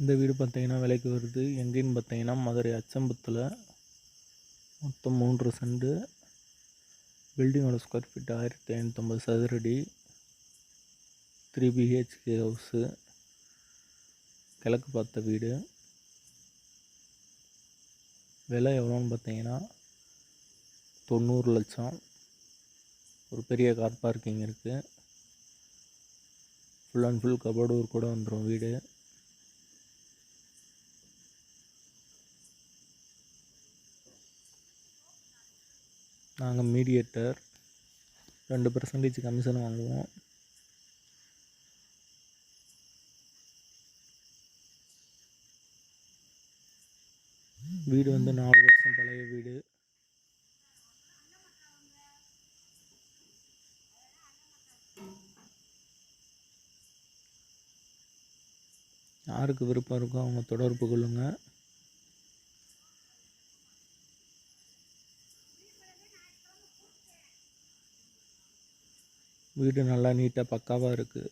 இந்த வீடு பார்த்தீங்கன்னா விலைக்கு வருது. எங்கேன்னு பார்த்தீங்கன்னா மதுரை அச்சம்பத்தில் மொத்தம் மூன்று செண்டு. பில்டிங்கோட ஸ்கொயர் ஃபீட் ஆயிரத்தி ஐநூற்றம்பது சதுரடி. த்ரீ பிஹெச்கே ஹவுஸு கிழக்கு பார்த்த வீடு. விலை எவ்வளோன்னு பார்த்தீங்கன்னா தொண்ணூறு லட்சம். ஒரு பெரிய கார் பார்க்கிங் இருக்குது ஃபுல் அண்ட் ஃபுல் கபோர்டு கூட வந்துடும் வீடு. நாங்கள் மீடியேட்டர். ரெண்டு பர்சன்டேஜ் கமிஷன் வாங்குவோம். வீடு வந்து நாலு வருஷம் பழைய வீடு. யாருக்கு விருப்பம் இருக்கோ அவங்க தொடர்பு கொள்ளுங்கள் வீடு நல்லா நீட்டாக பக்காவாக இருக்குது